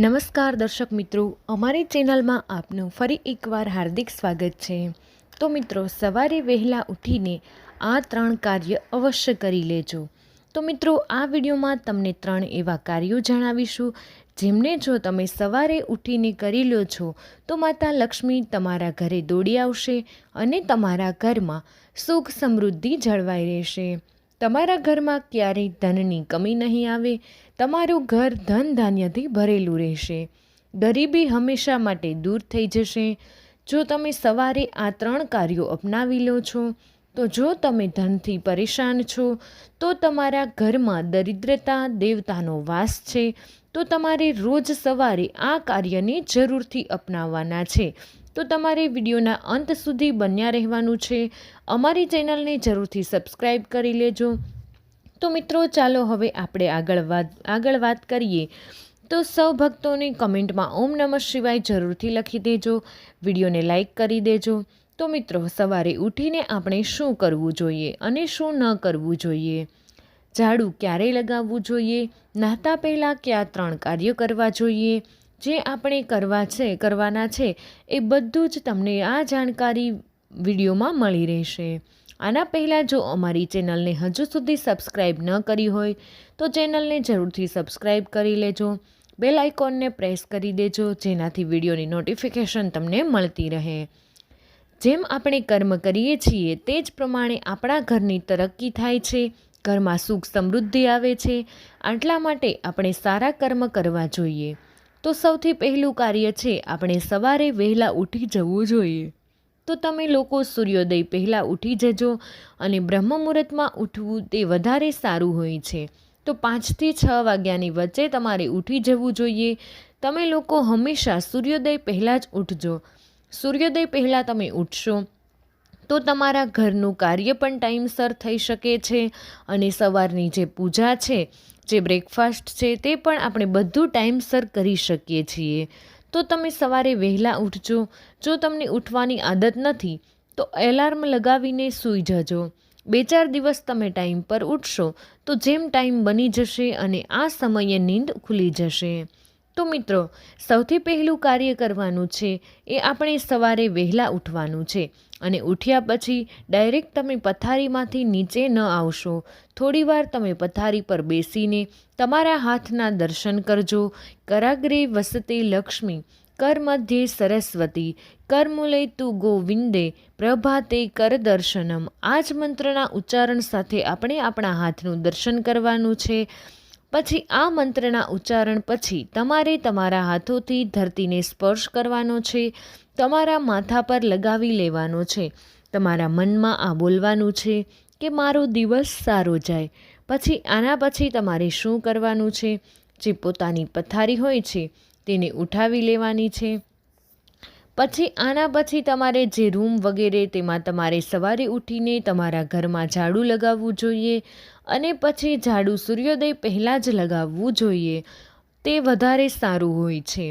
નમસ્કાર દર્શક મિત્રો, અમારી ચેનલમાં આપનું ફરી એકવાર હાર્દિક સ્વાગત છે. તો મિત્રો, સવારે વહેલા ઉઠીને આ ત્રણ કાર્ય અવશ્ય કરી લેજો. તો મિત્રો, આ વિડીયોમાં તમને ત્રણ એવા કાર્યો જણાવીશું, જેમને જો તમે સવારે ઉઠીને કરી લો છો, તો માતા લક્ષ્મી તમારા ઘરે દોડી આવશે અને તમારા ઘરમાં સુખ સમૃદ્ધિ જળવાઈ રહેશે. તમારા ઘરમાં ક્યારેય ધનની કમી નહીં આવે તમારું ઘર ધન ધાન્યથી ભરેલું રહેશે. ગરીબી હંમેશા માટે દૂર થઈ જશે. જો તમે સવારે આ ત્રણ કાર્યો અપનાવી લો છો, તો જો તમે ધનથી પરેશાન છો, તો તમારા ઘરમાં દરિદ્રતા, દેવતાનો વાસ છે, તો તમારે રોજ સવારે આ કાર્યને જરૂરથી અપનાવવાના છે. તો તમારે વિડીયોના અંત સુધી બન્યા રહેવાનું છે. અમારી ચેનલને જરૂરથી સબસ્ક્રાઈબ કરી લેજો. તો મિત્રો, ચાલો હવે આપણે આગળ વાત આગળ વાત કરીએ. તો સૌ ભક્તોની કમેન્ટમાં ઓમ નમઃ શિવાય જરૂરથી લખી દેજો, વિડીયોને લાઇક કરી દેજો. તો મિત્રો, સવારે ઉઠીને આપણે શું કરવું જોઈએ અને શું ન કરવું જોઈએ? ઝાડુ ક્યારે લગાવવું જોઈએ? નાહતા પહેલાં કયા ત્રણ કાર્યો કરવા જોઈએ? જે આપણે કરવા છે, કરવાના છે, એ બધું જ તમને આ જાણકારી વિડીયોમાં મળી રહેશે. આના પહેલાં જો અમારી ચેનલને હજુ સુધી સબસ્ક્રાઈબ ન કરી હોય, તો ચેનલને જરૂરથી સબસ્ક્રાઈબ કરી લેજો. બેલ આઇકોનને પ્રેસ કરી દેજો, જેનાથી વિડીયોની નોટિફિકેશન તમને મળતી રહે. જેમ આપણે કર્મ કરીએ છીએ, તે જ પ્રમાણે આપણા ઘરની તરક્કી થાય છે, ઘરમાં સુખ સમૃદ્ધિ આવે છે, આટલા માટે આપણે સારા કર્મ કરવા જોઈએ. તો સૌથી પહેલું કાર્ય છે, આપણે સવારે વહેલા ઉઠી જવું જોઈએ. તો તમે લોકો સૂર્યોદય પહેલાં ઉઠી જજો અને બ્રહ્મ મુહૂર્તમાં ઉઠવું તે વધારે સારું હોય છે. તો પાંચથી છ વાગ્યાની વચ્ચે તમારે ઉઠી જવું જોઈએ. તમે લોકો હંમેશા સૂર્યોદય પહેલાં જ ઉઠજો. સૂર્યોદય પહેલાં તમે ઉઠશો તો તમારા ઘરનું કાર્ય પણ ટાઈમસર થઈ શકે છે અને સવારની જે પૂજા છે, જે બ્રેકફાસ્ટ છે તે પણ આપણે બધું ટાઈમસર કરી શકીએ છીએ. તો તમે સવારે વહેલા ઉઠજો. જો તમને ઉઠવાની આદત નથી, તો એલાર્મ લગાવીને સૂઈ જજો. બે ચાર દિવસ તમે ટાઈમ પર ઉઠશો, તો જેમ ટાઈમ બની જશે અને આ સમયે નીંદ ખુલી જશે. તો મિત્રો, સૌથી પહેલું કાર્ય કરવાનું છે એ આપણે સવારે વહેલા ઉઠવાનું છે અને ઉઠ્યા પછી ડાયરેક્ટ તમે પથારીમાંથી નીચે ન આવશો. થોડીવાર તમે પથારી પર બેસીને તમારા હાથના દર્શન કરજો. કરાગ્રે વસતે લક્ષ્મી, કર મધ્યે સરસ્વતી કરમુલે તુ ગોવિંદે, પ્રભાતે કર દર્શનમ. આ જ મંત્રના ઉચ્ચારણ સાથે આપણે આપણા હાથનું દર્શન કરવાનું છે. પછી આ મંત્રના ઉચ્ચારણ પછી તમારે તમારા હાથોથી ધરતીને સ્પર્શ કરવાનો છે, તમારા માથા પર લગાવી લેવાનો છે, તમારા મનમાં આ બોલવાનું છે કે મારો દિવસ સારો જાય, પછી આના પછી તમારે શું કરવાનું છે, જે પોતાની પથારી હોય છે તેને ઉઠાવી લેવાની છે. પછી આના પછી તમારે જે રૂમ વગેરે તેમાં તમારે સવારે ઉઠીને તમારા ઘરમાં ઝાડુ લગાવવું જોઈએ અને પછી ઝાડુ સૂર્યોદય પહેલાં જ લગાવવું જોઈએ. તે વધારે સારું હોય છે.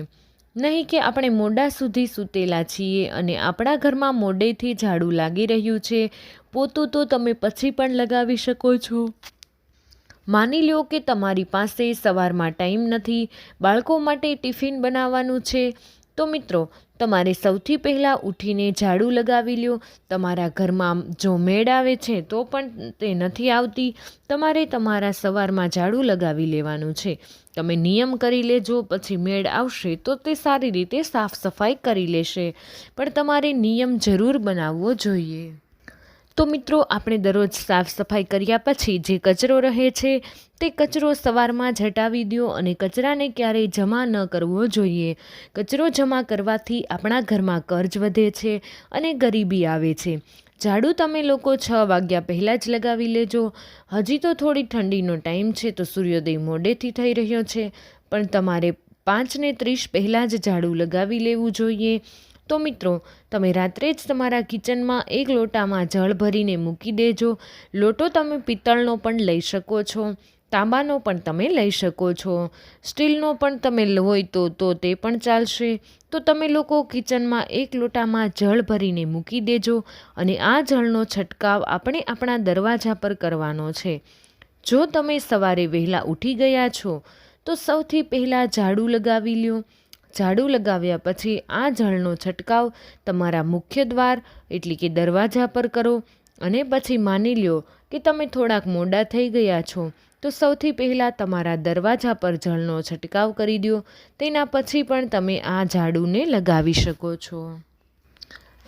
નહીં કે આપણે મોડા સુધી સૂતેલા છીએ અને આપણા ઘરમાં મોડેથી ઝાડુ લાગી રહ્યું છે, પોતું તો તમે પછી પણ લગાવી શકો છો. માની લો કે તમારી પાસે સવારમાં ટાઈમ નથી, બાળકો માટે ટિફિન બનાવવાનું છે તો મિત્રો, તમારે સૌથી પહેલાં ઉઠીને ઝાડુ લગાવી લ્યો. તમારા ઘરમાં જો મેળ આવે છે, તો પણ તે નથી આવતી. તમારે તમારા સવારમાં ઝાડુ લગાવી લેવાનું છે. તમે નિયમ કરી લેજો, પછી મેળ આવશે તો તે સારી રીતે સાફ સફાઈ કરી લેશે. પણ તમારે નિયમ જરૂર બનાવવો જોઈએ. તો મિત્રો, આપણે દરરોજ સાફ સફાઈ કર્યા પછી જે કચરો રહે છે, તે કચરો સવારમાં જટાવી દો અને કચરાને ક્યારેય જમા ન કરવો જોઈએ. કચરો જમા કરવાથી આપણા ઘરમાં કર્જ વધે છે અને ગરીબી આવે છે. ઝાડુ તમે લોકો છ વાગ્યા પહેલાં જ લગાવી લેજો. હજી તો થોડી ઠંડીનો ટાઈમ છે તો સૂર્યોદય મોડેથી થઈ રહ્યો છે. પણ તમારે પાંચને ત્રીસ પહેલાં જ ઝાડુ લગાવી લેવું જોઈએ. તો મિત્રો, તમે રાત્રે જ તમારા કિચનમાં એક લોટામાં જળ ભરીને મૂકી દેજો. લોટો તમે પિત્તળનો પણ લઈ શકો છો, તાંબાનો પણ તમે લઈ શકો છો, સ્ટીલનો પણ તમે હોય તો તો તે પણ ચાલશે. તો તમે લોકો કિચનમાં એક લોટામાં જળ ભરીને મૂકી દેજો અને આ જળનો છંટકાવ આપણે આપણા દરવાજા પર કરવાનો છે. જો તમે સવારે વહેલા ઉઠી ગયા છો, તો સૌથી પહેલાં ઝાડુ લગાવી લ્યો. ઝાડુ લગાવ્યા પછી આ જળનો છંટકાવ તમારા મુખ્ય દ્વાર, એટલે કે દરવાજા પર કરો અને પછી માની લ્યો કે તમે થોડાક મોડા થઈ ગયા છો, તો સૌથી પહેલાં તમારા દરવાજા પર જળનો છંટકાવ કરી દો તેના પછી પણ તમે આ ઝાડુને લગાવી શકો છો.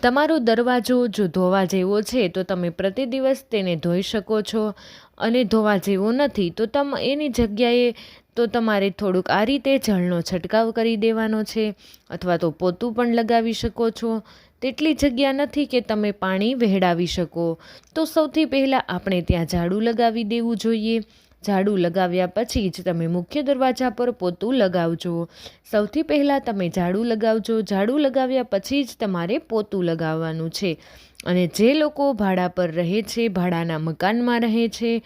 તમારો દરવાજો જો ધોવા જેવો છે, તો તમે પ્રતિ દિવસ તેને ધોઈ શકો છો. અને ધોવા જેવો નથી, તો તમ એની જગ્યાએ તો તમારે થોડુંક આ રીતે જળનો છંટકાવ કરી દેવાનો છે, અથવા તો પોતું પણ લગાવી શકો છો. તેટલી જગ્યા નથી કે તમે પાણી વહેડાવી શકો. તો સૌથી પહેલાં આપણે ત્યાં ઝાડુ લગાવી દેવું જોઈએ. ઝાડુ લગાવ્યા પછી જ તમે મુખ્ય દરવાજા પર પોતું લગાવજો. સૌથી પહેલાં તમે ઝાડુ લગાવજો. ઝાડુ લગાવ્યા પછી જ તમારે પોતું લગાવવાનું છે. અને જે લોકો ભાડા પર રહે છે, ભાડાના મકાનમાં રહે છે,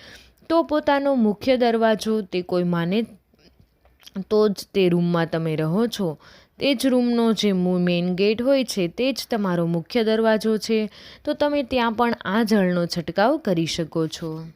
તો પોતાનો મુખ્ય દરવાજો તે કોઈ માને તો જ તે રૂમમાં તમે રહો છો. તે જ રૂમનો જે મેઇન ગેટ હોય છે તે જ તમારો મુખ્ય દરવાજો છે. તો તમે ત્યાં પણ આ જળનો છંટકાવ કરી શકો છો.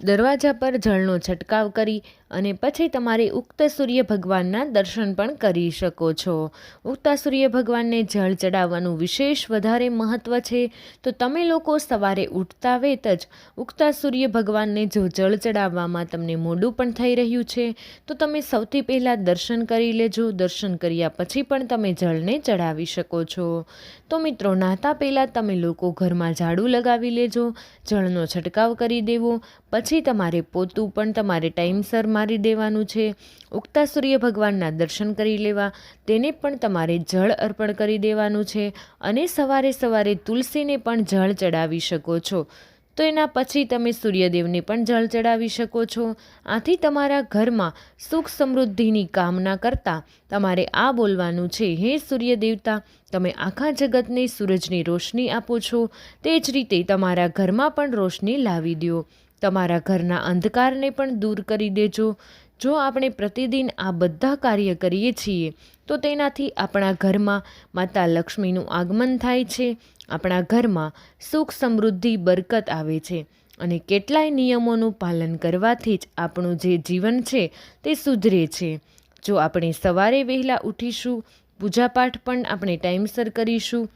દરવાજા પર જળનો છંટકાવ કરી અને પછી તમારે ઉક્ત સૂર્ય ભગવાનના દર્શન પણ કરી શકો છો. ઉગતા સૂર્ય ભગવાનને જળ ચડાવવાનું વિશેષ વધારે મહત્ત્વ છે. તો તમે લોકો સવારે ઉઠતા વેત જ ઉગતા સૂર્ય ભગવાનને જો જળ ચડાવવામાં તમને મોડું પણ થઈ રહ્યું છે, તો તમે સૌથી પહેલાં દર્શન કરી લેજો. દર્શન કર્યા પછી પણ તમે જળને ચડાવી શકો છો. તો મિત્રો, નાહતા પહેલાં તમે લોકો ઘરમાં ઝાડુ લગાવી લેજો. જળનો છંટકાવ કરી દેવો. પછી તમારે પોતું પણ તમારે ટાઈમસર મારી દેવાનું છે. ઉગતા સૂર્ય ભગવાનના દર્શન કરી લેવા. તેને પણ તમારે જળ અર્પણ કરી દેવાનું છે અને સવારે સવારે તુલસીને પણ જળ ચડાવી શકો છો. તો એના પછી તમે સૂર્યદેવને પણ જળ ચડાવી શકો છો. આથી તમારા ઘરમાં સુખ સમૃદ્ધિની કામના કરતાં તમારે આ બોલવાનું છે, હે સૂર્ય દેવતા તમે આખા જગતને સૂરજની રોશની આપો છો. તે જ રીતે તમારા ઘરમાં પણ રોશની લાવી દો તમારા ઘરના અંધકારને પણ દૂર કરી દેજો. જો આપણે પ્રતિદિન આ બધા કાર્ય કરીએ છીએ, તો તેનાથી આપણા ઘરમાં માતા લક્ષ્મીનું આગમન થાય છે. આપણા ઘરમાં સુખ સમૃદ્ધિ બરકત આવે છે અને કેટલાય નિયમોનું પાલન કરવાથી જ આપણું જે જીવન છે તે સુધરે છે. જો આપણે સવારે વહેલા ઉઠીશું, પૂજાપાઠ પણ આપણે ટાઈમસર કરીશું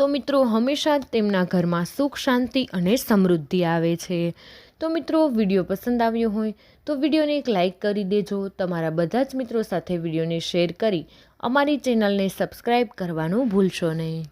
તો મિત્રો હંમેશા તેમના ઘરમાં સુખ, શાંતિ અને સમૃદ્ધિ આવે છે. તો મિત્રો વીડિયો પસંદ આવ્યો હોય તો વિડીયોને એક લાઇક કરી દેજો. તમારા બધા જ મિત્રો સાથે વિડીયોને શેર કરી અમારી ચેનલને સબસ્ક્રાઈબ કરવાનું ભૂલશો નહીં.